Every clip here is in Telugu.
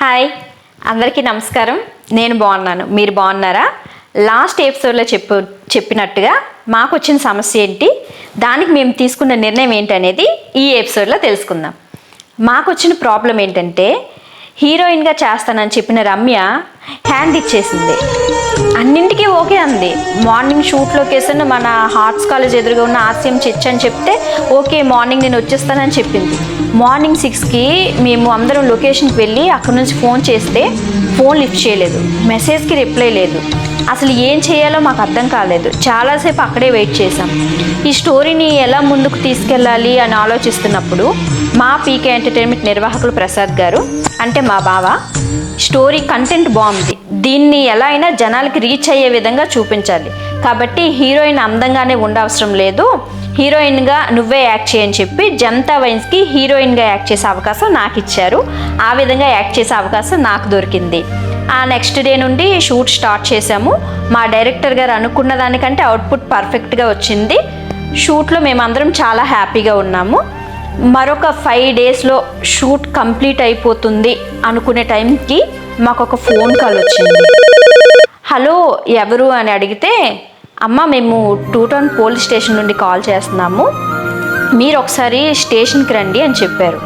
హాయ్ అందరికీ నమస్కారం. నేను బాగున్నాను. మీరు బాగున్నారా? లాస్ట్ ఎపిసోడ్లో చెప్పు చెప్పినట్టుగా మాకు వచ్చిన సమస్య ఏంటి? దానికి మేము తీసుకున్న నిర్ణయం ఏంటనేది ఈ ఎపిసోడ్లో తెలుసుకుందాం. మాకు వచ్చిన ప్రాబ్లం ఏంటంటే హీరోయిన్గా చేస్తానని చెప్పిన రమ్య హ్యాండ్ ఇచ్చేసింది. అన్నింటికీ ఓకే అంది. మార్నింగ్ షూట్ లొకేషన్ మన హార్ట్స్ కాలేజ్ ఎదురుగా ఉన్న ఆర్సీఎం చర్చ్ అని చెప్తే ఓకే మార్నింగ్ నేను వచ్చేస్తానని చెప్పింది. మార్నింగ్ సిక్స్కి మేము అందరం లొకేషన్కి వెళ్ళి అక్కడ నుంచి ఫోన్ చేస్తే ఫోన్ లిఫ్ట్ చేయలేదు. మెసేజ్కి రిప్లై లేదు. అసలు ఏం చేయాలో మాకు అర్థం కాలేదు. చాలాసేపు అక్కడే వెయిట్ చేసాం ఈ స్టోరీని ఎలా ముందుకు తీసుకెళ్ళాలి అని ఆలోచిస్తున్నప్పుడు మా పీకే ఎంటర్టైన్మెంట్ నిర్వాహకులు ప్రసాద్ గారు అంటే మా బావ. స్టోరీ కంటెంట్ బాగుంది. దీన్ని ఎలా అయినా జనాలకి రీచ్ అయ్యే విధంగా చూపించాలి. కాబట్టి హీరోయిన్ అందంగానే ఉండవసరం లేదు. హీరోయిన్గా నువ్వే యాక్ట్ చేయని చెప్పి జనతా వైన్స్కి హీరోయిన్గా యాక్ట్ చేసే అవకాశం నాకు ఇచ్చారు ఆ విధంగా యాక్ట్ చేసే అవకాశం నాకు దొరికింది. ఆ నెక్స్ట్ డే నుండి షూట్ స్టార్ట్ చేసాము మా డైరెక్టర్ గారు అనుకున్న దానికంటే అవుట్పుట్ పర్ఫెక్ట్గా వచ్చింది. షూట్లో మేమందరం చాలా హ్యాపీగా ఉన్నాము. మరొక ఫైవ్ డేస్లో షూట్ కంప్లీట్ అయిపోతుంది అనుకునే టైంకి మాకు ఒక ఫోన్ కాల్ వచ్చింది. హలో ఎవరు అని అడిగితే అమ్మ మేము టూ టౌన్ పోలీస్ స్టేషన్ నుండి కాల్ చేస్తున్నాము. మీరు ఒకసారి స్టేషన్కి రండి అని చెప్పారు.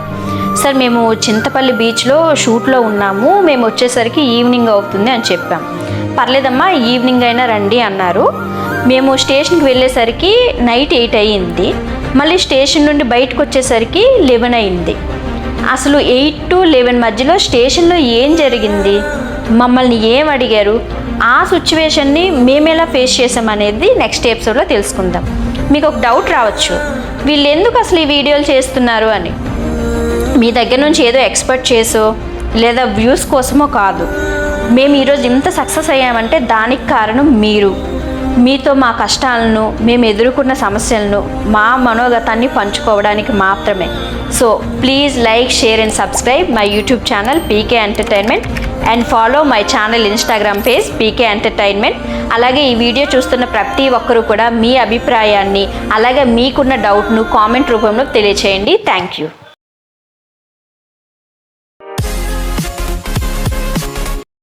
సార్ మేము చింతపల్లి బీచ్లో షూట్లో ఉన్నాము. మేము వచ్చేసరికి ఈవినింగ్ అవుతుంది అని చెప్పాం. పర్లేదమ్మా ఈవినింగ్ అయినా రండి అన్నారు. మేము స్టేషన్కి వెళ్ళేసరికి నైట్ ఎయిట్ అయ్యింది. మళ్ళీ స్టేషన్ నుండి బయటకు వచ్చేసరికి లెవెన్ అయింది. అసలు ఎయిట్ టు లెవెన్ మధ్యలో స్టేషన్లో ఏం జరిగింది? మమ్మల్ని ఏం అడిగారు? ఆ సిచ్యువేషన్ని మేము ఎలా ఫేస్ చేసామనేది నెక్స్ట్ ఎపిసోడ్లో తెలుసుకుందాం. మీకు ఒక డౌట్ రావచ్చు. వీళ్ళు ఎందుకు అసలు ఈ వీడియోలు చేస్తున్నారు అని? మీ దగ్గర నుంచి ఏదో ఎక్స్పెక్ట్ చేసో లేదా వ్యూస్ కోసమో కాదు. మేము ఈరోజు ఇంత సక్సెస్ అయ్యామంటే దానికి కారణం మీరు. మీతో మా కష్టాలను మేము ఎదుర్కొన్న సమస్యలను మా మనోగతాన్ని పంచుకోవడానికి మాత్రమే. So please like share and subscribe my YouTube channel PK entertainment and follow my channel Instagram page PK entertainment అలాగే ఈ వీడియో చూస్తున్న ప్రతి ఒక్కరూ కూడా మీ అభిప్రాయాన్ని అలాగే మీకున్న డౌట్ను కామెంట్ రూపంలో తెలియచేయండి. Thank you